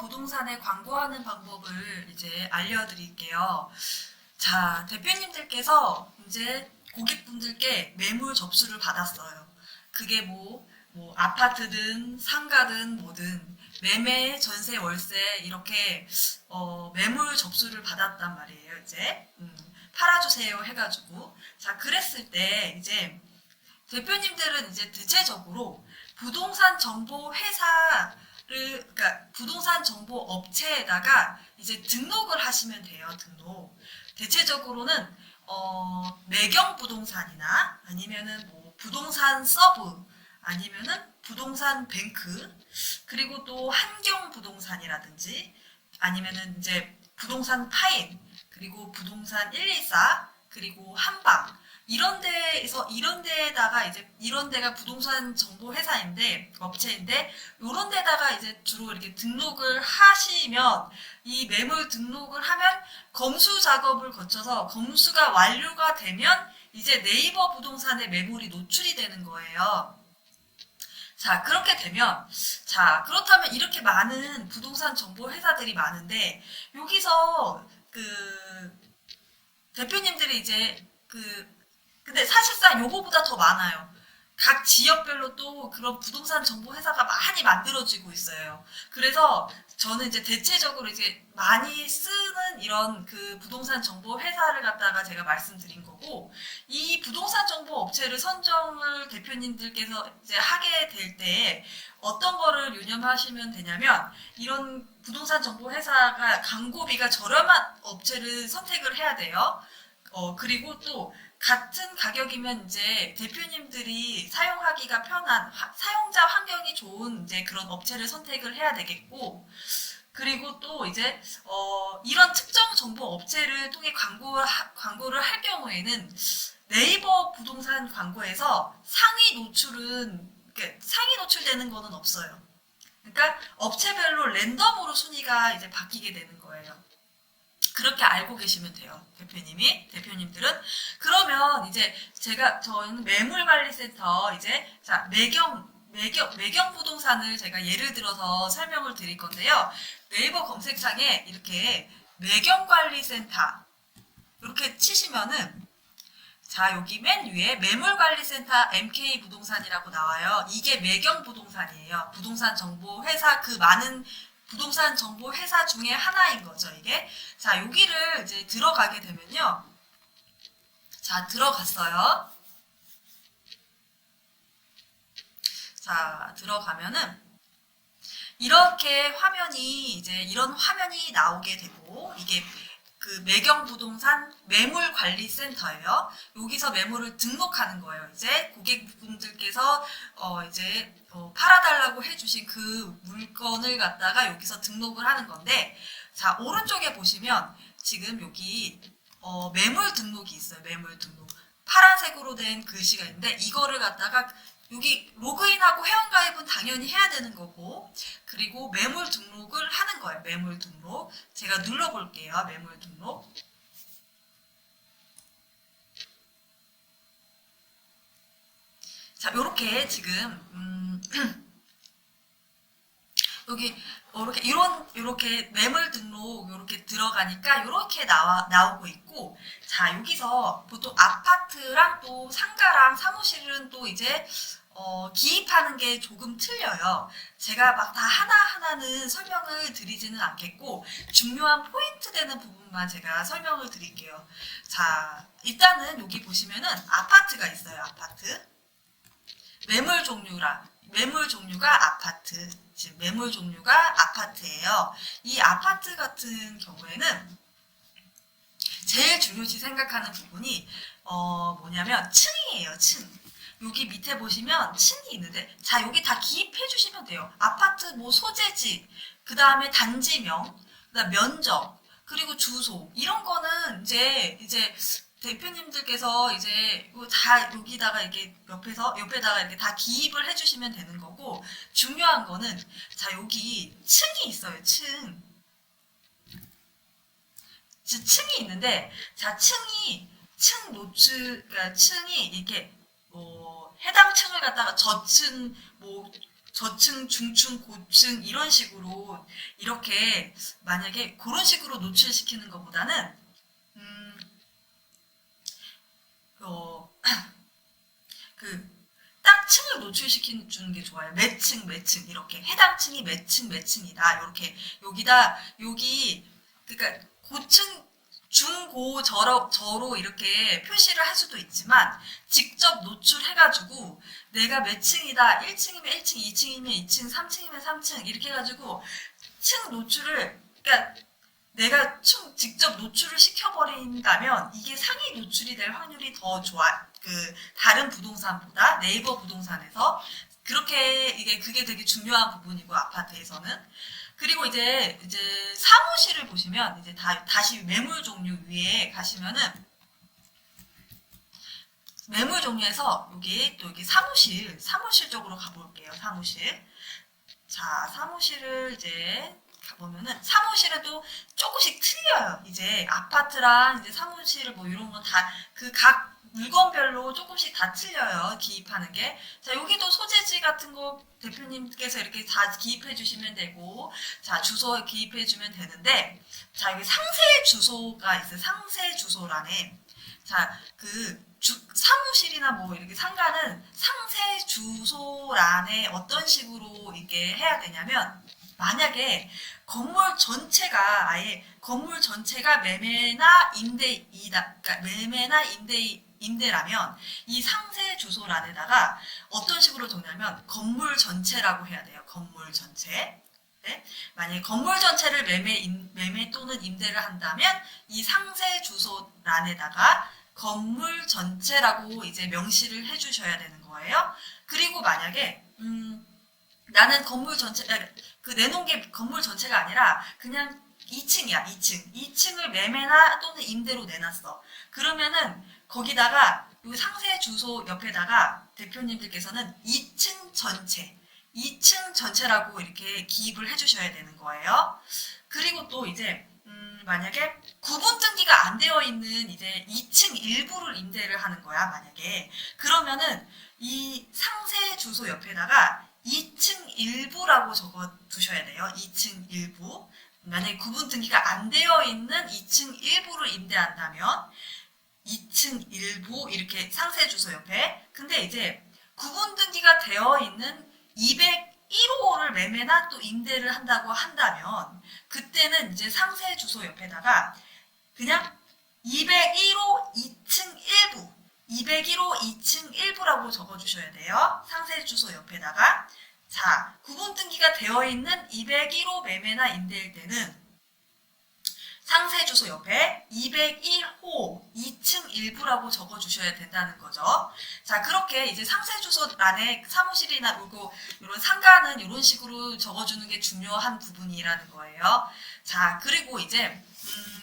부동산에 광고하는 방법을 이제 알려드릴게요. 자, 대표님들께서 이제 고객분들께 매물 접수를 받았어요. 그게 뭐, 뭐, 아파트든 상가든 뭐든 매매, 전세, 월세 이렇게 어, 매물 접수를 받았단 말이에요. 이제 음, 팔아주세요 해가지고 자 그랬을 때 이제 대표님들은 이제 대체적으로 부동산 정보 회사를 그러니까 부동산 정보 업체에다가 이제 등록을 하시면 돼요. 등록. 대체적으로는 어, 매경 부동산이나 아니면은 뭐 부동산 서브 아니면은 부동산 뱅크 그리고 또 한경 부동산이라든지 아니면은 이제 부동산 파인 그리고 부동산 114 그리고 한방 이런 데에서 이런 데에다가 이제 이런 데가 부동산 정보 회사인데 업체인데 이런 데다가 이제 주로 이렇게 등록을 하시면 이 매물 등록을 하면 검수 작업을 거쳐서 검수가 완료가 되면 이제 네이버 부동산에 매물이 노출이 되는 거예요. 자, 그렇게 되면, 자, 그렇다면 이렇게 많은 부동산 정보 회사들이 많은데, 여기서 그, 대표님들이 이제 그, 근데 사실상 요거보다 더 많아요. 각 지역별로 또 그런 부동산 정보 회사가 많이 만들어지고 있어요. 그래서 저는 이제 대체적으로 이제 많이 쓰는 이런 그 부동산 정보 회사를 갖다가 제가 말씀드린 거고, 이 부동산 정보 업체를 선정을 대표님들께서 이제 하게 될 때 어떤 거를 유념하시면 되냐면 이런 부동산 정보 회사가 광고비가 저렴한 업체를 선택을 해야 돼요. 어, 그리고 또 같은 가격이면 이제 대표님들이 사용하기가 편한 화- 사용자 환경이 좋은 이제 그런 업체를 선택을 해야 되겠고 그리고 또 이제 어, 이런 특정 정보 업체를 통해 광고 광고를 할 경우에는 네이버 부동산 광고에서 상위 노출은 이렇게 상위 노출되는 거는 없어요. 그러니까 업체별로 랜덤으로 순위가 이제 바뀌게 되는 거예요. 그렇게 알고 계시면 돼요. 대표님이, 대표님들은. 그러면 이제 제가, 저희는 매물관리센터 이제, 자, 매경, 매경, 매경 부동산을 제가 예를 들어서 설명을 드릴 건데요. 네이버 검색창에 이렇게 매경관리센터, 이렇게 치시면은, 자, 여기 맨 위에 매물관리센터 MK 부동산이라고 나와요. 이게 매경 부동산이에요. 부동산 정보 회사 그 많은 부동산 정보 회사 중에 하나인 거죠, 이게. 자, 여기를 이제 들어가게 되면요. 자, 들어갔어요. 자, 들어가면은 이렇게 화면이 이제 이런 화면이 나오게 되고 이게 그 매경 부동산 매물 관리 센터예요. 여기서 매물을 등록하는 거예요. 이제 고객분들께서 어 이제 어 팔아달라고 해주신 그 물건을 갖다가 여기서 등록을 하는 건데 자 오른쪽에 보시면 지금 여기 어 매물 등록이 있어요. 매물 등록 파란색으로 된 글씨가 있는데 이거를 갖다가 여기 로그인하고 회원가입은 당연히 해야 되는 거고 그리고 매물 등록을 하는 거예요. 매물 등록. 제가 눌러볼게요. 매물 등록. 자, 요렇게 지금 음, 여기 이렇게 이런 이렇게 매물 등록 이렇게 들어가니까 이렇게 나와 나오고 있고 자 여기서 보통 아파트랑 또 상가랑 사무실은 또 이제 어, 기입하는 게 조금 틀려요. 제가 막 다 하나하나는 설명을 드리지는 않겠고, 중요한 포인트 되는 부분만 제가 설명을 드릴게요. 자, 일단은 여기 보시면은 아파트가 있어요, 아파트. 매물 종류라, 매물 종류가 아파트. 지금 매물 종류가 아파트예요. 이 아파트 같은 경우에는 제일 중요시 생각하는 부분이, 어, 뭐냐면, 층이에요, 층. 여기 밑에 보시면 층이 있는데 자 여기 다 기입해 주시면 돼요. 아파트 뭐 소재지, 그 다음에 단지명, 그다음 면적, 그리고 주소 이런 거는 이제 이제 대표님들께서 이제 이거 다 여기다가 이렇게 옆에서 옆에다가 이렇게 다 기입을 해주시면 되는 거고 중요한 거는 자 여기 층이 있어요. 층. 지- 층이 있는데 자 층이 층 노출 그러니까 층이 이렇게 뭐 해당 층을 갖다가 저층 뭐 저층, 중층, 고층 이런 식으로 이렇게 만약에 그런 식으로 노출시키는 것보다는 음, 어, 그딱 층을 노출시켜 주는 게 좋아요. 몇 층, 몇층 이렇게 해당 층이 몇 층, 몇 층이다. 이렇게 여기다 여기 그러니까 고층 중고 저로, 저로 이렇게 표시를 할 수도 있지만 직접 노출해가지고 내가 몇 층이다 1층이면 1층 2층이면 2층 3층이면 3층 이렇게 해가지고 층 노출을 그러니까 내가 층 직접 노출을 시켜버린다면 이게 상위 노출이 될 확률이 더 좋아 그 다른 부동산보다 네이버 부동산에서. 그렇게 이게 그게 되게 중요한 부분이고 아파트에서는 그리고 이제 이제 사무실을 보시면 이제 다, 다시 매물 종류 위에 가시면은 매물 종류에서 여기 또 여기 사무실 사무실 쪽으로 가볼게요 사무실. 자 사무실을 이제 가보면은 사무실은 또 조금씩 틀려요. 이제 아파트랑 이제 사무실 뭐 이런 건 다 그 각 물건별로 조금씩 다 틀려요 기입하는 게 자 여기도 소재지 같은 거 대표님께서 이렇게 다 기입해 주시면 되고 자 주소 기입해 주면 되는데 자 여기 상세 주소가 있어요 상세 주소란에. 자그 사무실이나 뭐 이렇게 상가는 상세 주소란에 어떤 식으로 이게 해야 되냐면 만약에 건물 전체가 아예 건물 전체가 매매나 임대이다 그러니까 매매나 임대 임대라면 이 상세 주소란에다가 어떤 식으로 적냐면 건물 전체라고 해야 돼요. 건물 전체. 네? 만약에 건물 전체를 매매 임- 매매 또는 임대를 한다면 이 상세 주소란에다가 건물 전체라고 이제 명시를 해 주셔야 되는 거예요. 그리고 만약에 음 나는 건물 전체 아, 그 내놓은 게 건물 전체가 아니라 그냥 2층이야, 2층. 2층을 매매나 또는 임대로 내놨어. 그러면은 거기다가 요 상세 주소 옆에다가 대표님들께서는 2층 전체, 2층 전체라고 이렇게 기입을 해주셔야 되는 거예요. 그리고 또 이제 음, 만약에 구분 등기가 안 되어 있는 이제 2층 일부를 임대를 하는 거야 만약에 그러면은 이 상세 주소 옆에다가 2층 일부라고 적어 두셔야 돼요. 2층 일부. 만약에 구분 등기가 안 되어 있는 2층 일부를 임대한다면 2층 일부 이렇게 상세 주소 옆에. 근데 이제 구분 등기가 되어 있는 201호를 매매나 또 임대를 한다고 한다면 그때는 이제 상세 주소 옆에다가. 그냥 201호 2층 일부 201호 2층 일부라고 적어주셔야 돼요. 상세 주소 옆에다가 자 구분 등기가 되어 있는 201호 매매나 임대일 때는 상세 주소 옆에 201호 2층 일부라고 적어 주셔야 된다는 거죠. 자 그렇게 이제 상세 주소란에 사무실이나 요거 이런 상가는 이런 식으로 적어 주는 게 중요한 부분이라는 거예요. 자 그리고 이제 음,